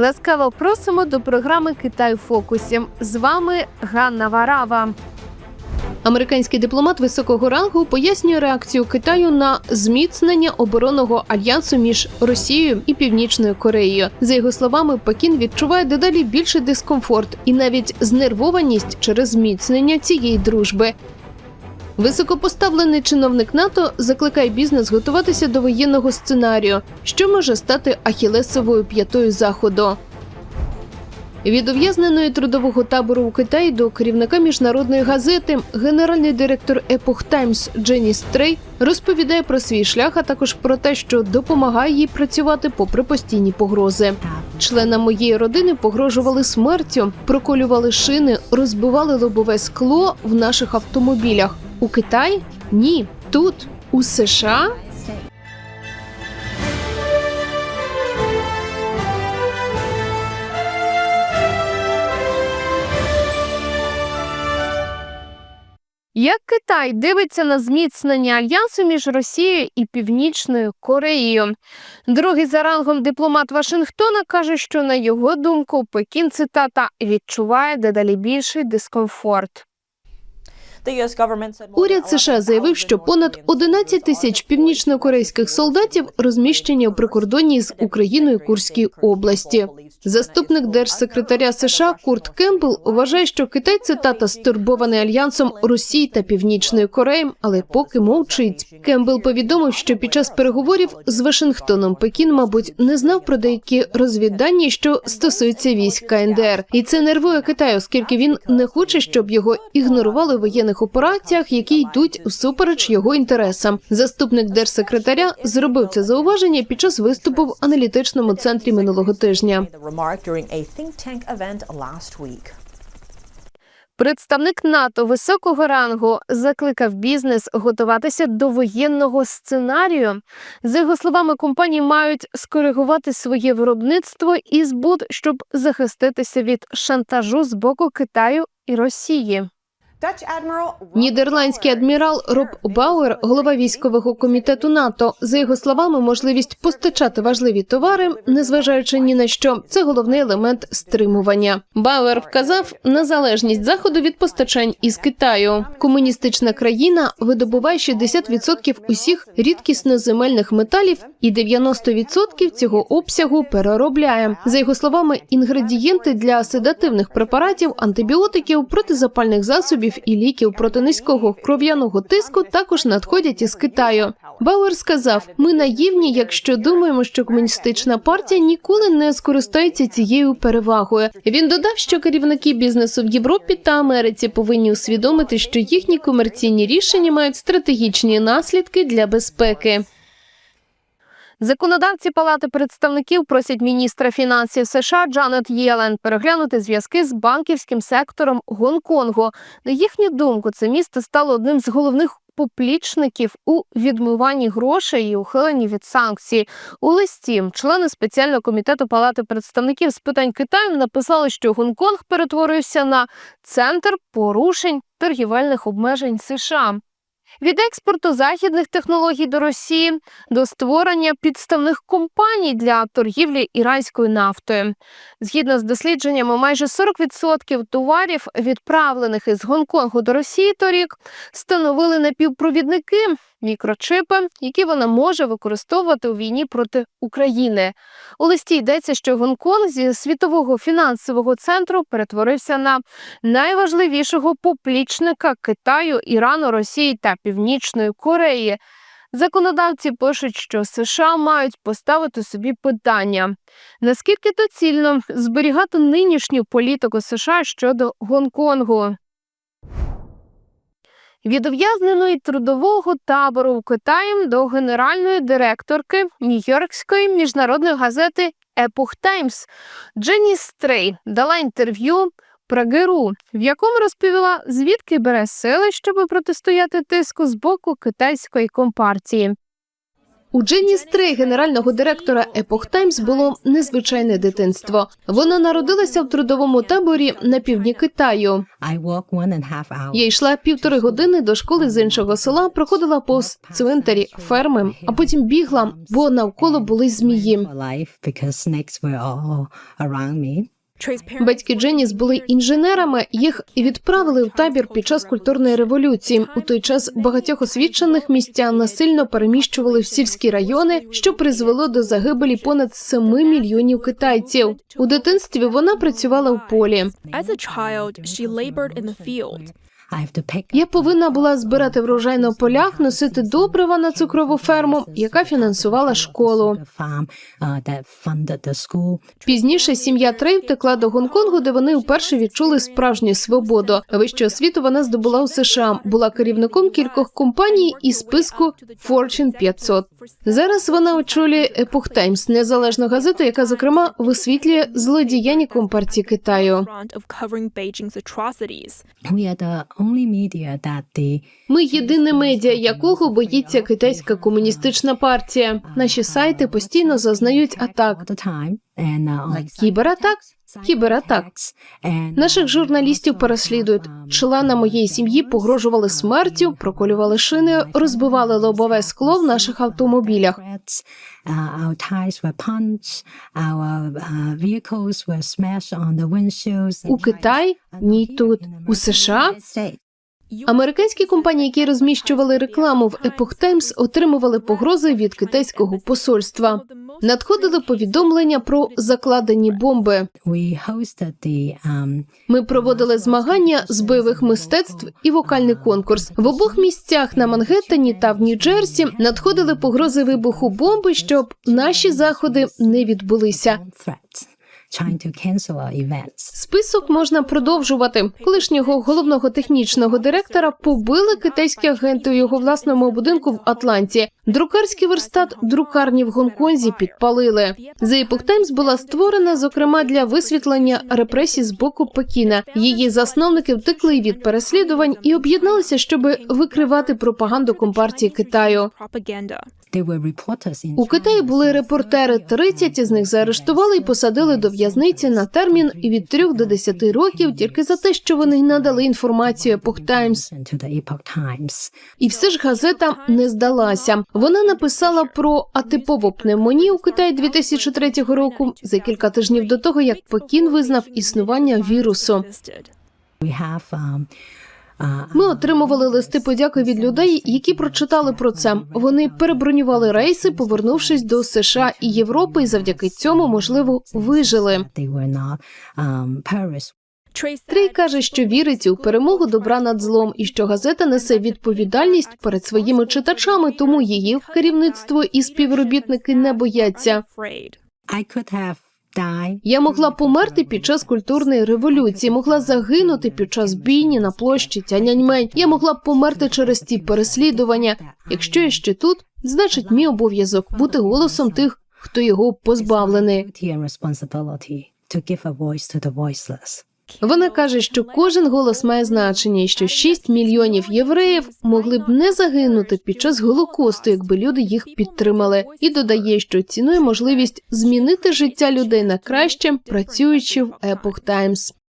Ласкаво просимо до програми Китай у фокусі. З вами Ганна Варава. Американський дипломат високого рангу пояснює реакцію Китаю на зміцнення оборонного альянсу між Росією і Північною Кореєю. За його словами, Пекін відчуває дедалі більший дискомфорт і навіть знервованість через зміцнення цієї дружби. Високопоставлений чиновник НАТО закликає бізнес готуватися до воєнного сценарію, що може стати ахілесовою п'ятою заходу. Від ув'язненої трудового табору у Китаї до керівника міжнародної газети генеральний директор Epoch Times Дженні Стрей розповідає про свій шлях, а також про те, що допомагає їй працювати попри постійні погрози. Членам моєї родини погрожували смертю, проколювали шини, розбивали лобове скло в наших автомобілях. У Китаї? Ні. Тут, у США? Як Китай дивиться на зміцнення альянсу між Росією і Північною Кореєю? Другий за рангом дипломат Вашингтона каже, що на його думку Пекін цитата відчуває дедалі більший дискомфорт. Уряд США заявив, що понад 11 тисяч північнокорейських солдатів розміщені у прикордонні з Україною Курській області. Заступник держсекретаря США Курт Кембл вважає, що Китай цитата стурбований альянсом Росії та Північної Кореї, але поки мовчить. Кембл повідомив, що під час переговорів з Вашингтоном Пекін, мабуть, не знав про деякі розвіддані, що стосуються військ КНДР, і це нервує Китай, оскільки він не хоче, щоб його ігнорували в воєнних операціях, які йдуть всупереч його інтересам. Заступник держсекретаря зробив це зауваження під час виступу в аналітичному центрі минулого тижня. Представник НАТО високого рангу закликав бізнес готуватися до воєнного сценарію. За його словами, компанії мають скоригувати своє виробництво і збут, щоб захиститися від шантажу з боку Китаю і Росії. Нідерландський адмірал Роб Бауер, голова військового комітету НАТО, за його словами, можливість постачати важливі товари, незважаючи ні на що, це головний елемент стримування. Бауер вказав на залежність заходу від постачань із Китаю. Комуністична країна видобуває 60% усіх рідкісноземельних металів і 90% цього обсягу переробляє. За його словами, інгредієнти для седативних препаратів, антибіотиків, протизапальних засобів і ліків проти низького кров'яного тиску також надходять із Китаю. Бауер сказав: ми наївні, якщо думаємо, що комуністична партія ніколи не скористається цією перевагою. Він додав, що керівники бізнесу в Європі та Америці повинні усвідомити, що їхні комерційні рішення мають стратегічні наслідки для безпеки. Законодавці Палати представників просять міністра фінансів США Джанет Єлен переглянути зв'язки з банківським сектором Гонконгу. На їхню думку, це місто стало одним з головних поплічників у відмиванні грошей і ухиленні від санкцій. У листі члени спеціального комітету Палати представників з питань Китаю написали, що Гонконг перетворився на центр порушень торгівельних обмежень США. Від експорту західних технологій до Росії до створення підставних компаній для торгівлі іранською нафтою. Згідно з дослідженнями, майже 40% товарів, відправлених із Гонконгу до Росії торік, становили напівпровідники, мікрочипи, які вона може використовувати у війні проти України. У листі йдеться, що Гонконг зі світового фінансового центру перетворився на найважливішого поплічника Китаю, Ірану, Росії та Північної Кореї. Законодавці пишуть, що США мають поставити собі питання, наскільки доцільно зберігати нинішню політику США щодо Гонконгу. Від ув'язненої трудового табору в Китаї до генеральної директорки Нью-Йоркської міжнародної газети Epoch Times Дженні Стрей дала інтерв'ю про Геру, в якому розповіла, звідки бере сили, щоб протистояти тиску з боку китайської компартії. У Дженні Стрей, генерального директора Epoch Times, було незвичайне дитинство. Вона народилася в трудовому таборі на півдні Китаю. Я йшла півтори години до школи з іншого села, проходила повз цвинтарі, ферми, а потім бігла, бо навколо були змії. Батьки Дженіс були інженерами. Їх відправили в табір під час культурної революції. У той час багатьох освічених містян насильно переміщували в сільські райони, що призвело до загибелі понад 7 мільйонів китайців. У дитинстві вона працювала в полі. Я повинна була збирати врожай на полях, носити добрива на цукрову ферму, яка фінансувала школу. Пізніше сім'я Трей втекла до Гонконгу, де вони вперше відчули справжню свободу. Вищу освіту вона здобула у США, була керівником кількох компаній із списку Fortune 500. Зараз вона очолює Epoch Times, незалежну газету, яка зокрема висвітлює злодіяння компартії Китаю. Ми єдине медіа, якого боїться китайська комуністична партія. Наші сайти постійно зазнають атак. uh, Кібератак, кібератак. Наших журналістів переслідують. Члена моєї сім'ї погрожували смертю, проколювали шини, розбивали лобове скло в наших автомобілях. У Китай ні тут. У США американські компанії, які розміщували рекламу в Epoch Times, отримували погрози від китайського посольства. Надходили повідомлення про закладені бомби. Um, Ми проводили змагання з бойових мистецтв і вокальний конкурс. В обох місцях на Мангеттені та в Нью-Джерсі надходили погрози вибуху бомби, щоб наші заходи не відбулися. Trying to cancel our events. Список можна продовжувати. Колишнього головного технічного директора побили китайські агенти у його власному будинку в Атланті. Друкарський верстат друкарні в Гонконзі підпалили. The Epoch Times була створена зокрема для висвітлення репресій з боку Пекіна. Її засновники втекли від переслідувань і об'єдналися, щоб викривати пропаганду компартії Китаю. У Китаї були репортери. 30 із них заарештували і посадили до в'язниці на термін від 3 до 10 років тільки за те, що вони надали інформацію Epoch Times. І все ж газета не здалася. Вона написала про атипову пневмонію у Китаї 2003 року за кілька тижнів до того, як Пекін визнав існування вірусу. Uh, Ми отримували листи подяки від людей, які прочитали про це. Вони перебронювали рейси, повернувшись до США і Європи, і завдяки цьому можливо вижили. not um, Трей каже, що вірить у перемогу добра над злом і що газета несе відповідальність перед своїми читачами, тому її керівництво і співробітники не бояться. Я могла померти під час культурної революції, могла загинути під час бійні на площі Тяньаньмень. Я могла б померти через ті переслідування. Якщо я ще тут, значить мій обов'язок бути голосом тих, хто його позбавлений. Вона каже, що кожен голос має значення, і що 6 мільйонів євреїв могли б не загинути під час голокосту, якби люди їх підтримали. І додає, що цінує можливість змінити життя людей на краще, працюючи в Epoch Times.